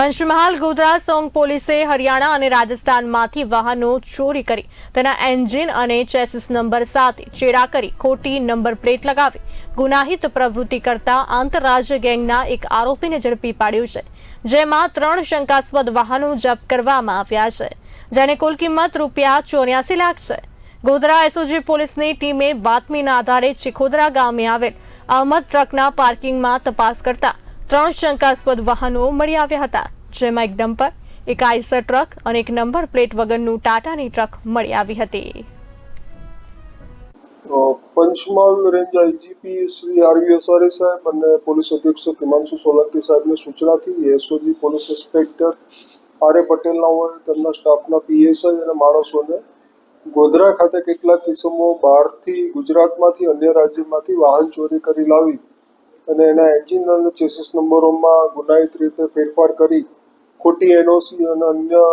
Panchmahal Godhra song પોલીસે હરિયાણા અને રાજસ્થાનમાંથી વાહનો ચોરી કરી તેના એન્જિન અને ચેસિસ નંબર સાથે ચેડા કરી ખોટી નંબર પ્લેટ લગાવી ગુનાહિત પ્રવૃત્તિ કરતા આંતરરાજ્ય ગેંગના એક આરોપીને ઝડપી પાડ્યું છે, જેમાં ત્રણ શંકાસ્પદ વાહનો જપ્ત કરવામાં આવ્યા છે, જેની કુલ કિંમત રૂપિયા ચોર્યાસી લાખ છે. ગોધરા એસઓજી પોલીસની ટીમે બાતમીના આધારે ચિખોદરા ગામે આવેલ અહમદ ટ્રકના પાર્કિંગમાં તપાસ કરતા ત્રણ શંકાસ્પદ વાહનો મળી આવ્યા હતા, જેમાં એક ડમ્પર, એક આઈસર ટ્રક અને એક નંબર પ્લેટ વગરનું ટાટાની ટ્રક મળી આવી હતી. Panchmahal range IGP Shri RV Asari સાહેબ અને પોલીસ અધિક્ષક હિમાંશુ સોલંકી સાહેબની સૂચનાથી SOG police inspector R A પટેલના હોય તેમના સ્ટાફના પીએસઆઈ અને માણસોને ગોધરા ખાતે કેટલાક કિસ્સામાં બહારથી ગુજરાતમાંથી અન્ય રાજ્યમાંથી વાહન ચોરી કરી લાવી અને એના એન્જિન અને ચેસિસ નંબરોમાં ગુનાહિત રીતે ફેરફાર કરી ખોટી એનઓસી અને અન્ય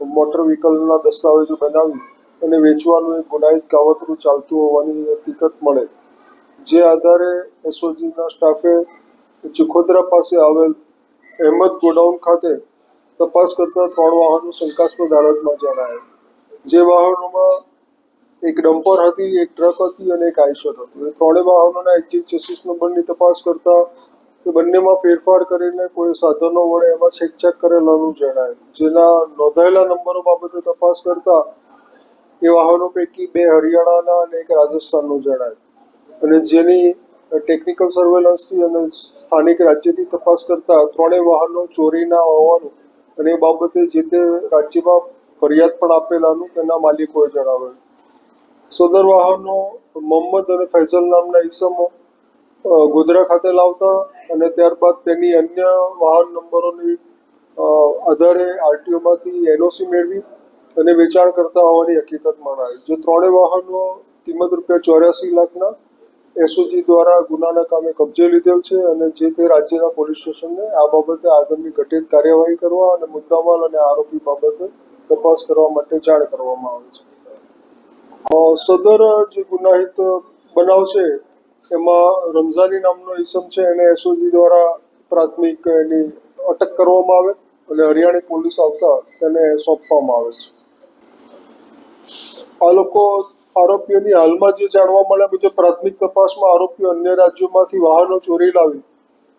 મોટર વ્હીકલના દસ્તાવેજો બનાવી અને વેચવાનું એક ગુનાહિત કાવતરું ચાલતું હોવાની હકીકત મળે. જે આધારે એસઓજીના સ્ટાફે ચિખોદરા પાસે આવેલ અહેમદ ગોડાઉન ખાતે તપાસ કરતા ત્રણ વાહનો શંકાસ્પદ હાલતમાં જણાયા. જે વાહનોમાં એક ડમ્પર હતી, એક ટ્રક હતી અને એક આઈશર હતું. એ ત્રણેય વાહનોના એક્ઝિટ ચેસિસ નંબરની તપાસ કરતા એ બંનેમાં ફેરફાર કરીને કોઈ સાધનો વડે એમાં છેકછેક કરેલાનું જણાય. જેના નોંધાયેલા નંબરો બાબતે તપાસ કરતા એ વાહનો પૈકી બે હરિયાણાના અને એક રાજસ્થાનનું જણાય. અને જેની ટેકનિકલ સર્વેલન્સથી અને સ્થાનિક રાજ્યથી તપાસ કરતા ત્રણેય વાહનો ચોરીના હોવાનું અને એ બાબતે જે તે રાજ્યમાં ફરિયાદ પણ આપેલાનું તેના માલિકોએ જણાવેલ. સદર વાહનો, મોહમ્મદ અને ફૈઝલ નામના ઈસમો ગોધરા ખાતે લાવતા અને ત્યારબાદ તેની અન્ય વાહન નંબરોની આધારે આરટીઓમાંથી એનઓસી મેળવી અને વેચાણ કરતા હોવાની હકીકત મળાય જે ત્રણેય વાહનો કિંમત રૂપિયા ચોર્યાસી લાખના એસઓજી દ્વારા ગુનાના કામે કબજે લીધેલ છે અને જે તે રાજ્યના પોલીસ સ્ટેશનને આ બાબતે આગળની ઘટિત કાર્યવાહી કરવા અને મુદ્દામાલ અને આરોપી બાબતે તપાસ કરવા માટે જાણ કરવામાં આવે છે. સદર જે ગુનાહિત બનાવ છે, એમાં રમઝાની નામનો ઈસમ છે, એને એસઓજી દ્વારા પ્રાથમિક એની અટક કરવામાં આવે અને હરિયાણી પોલીસ આવતા તેને સોંપવામાં આવે છે. આ લોકો આરોપીઓની હાલમાં જે જાણવા મળે મુજબ પ્રાથમિક તપાસમાં આરોપીઓ અન્ય રાજ્યોમાંથી વાહનો ચોરી લાવી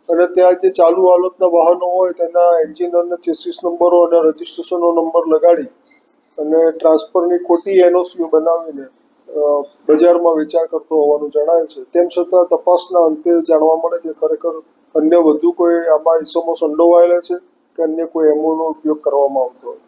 અને ત્યાં જે ચાલુ હાલતના વાહનો હોય તેના એન્જિન અને નંબરો અને રજિસ્ટ્રેશનનો નંબર લગાડી અને ટ્રાન્સફરની ખોટી એનઓસીઓ બનાવીને બજારમાં વેચાણ કરતો હોવાનું જણાય છે. તેમ છતાં તપાસના અંતે જાણવા મળે કે ખરેખર અન્ય વધુ કોઈ આમાં ઇસમો સંડોવાયેલા છે કે અન્ય કોઈ એમઓનો ઉપયોગ કરવામાં આવતો હતો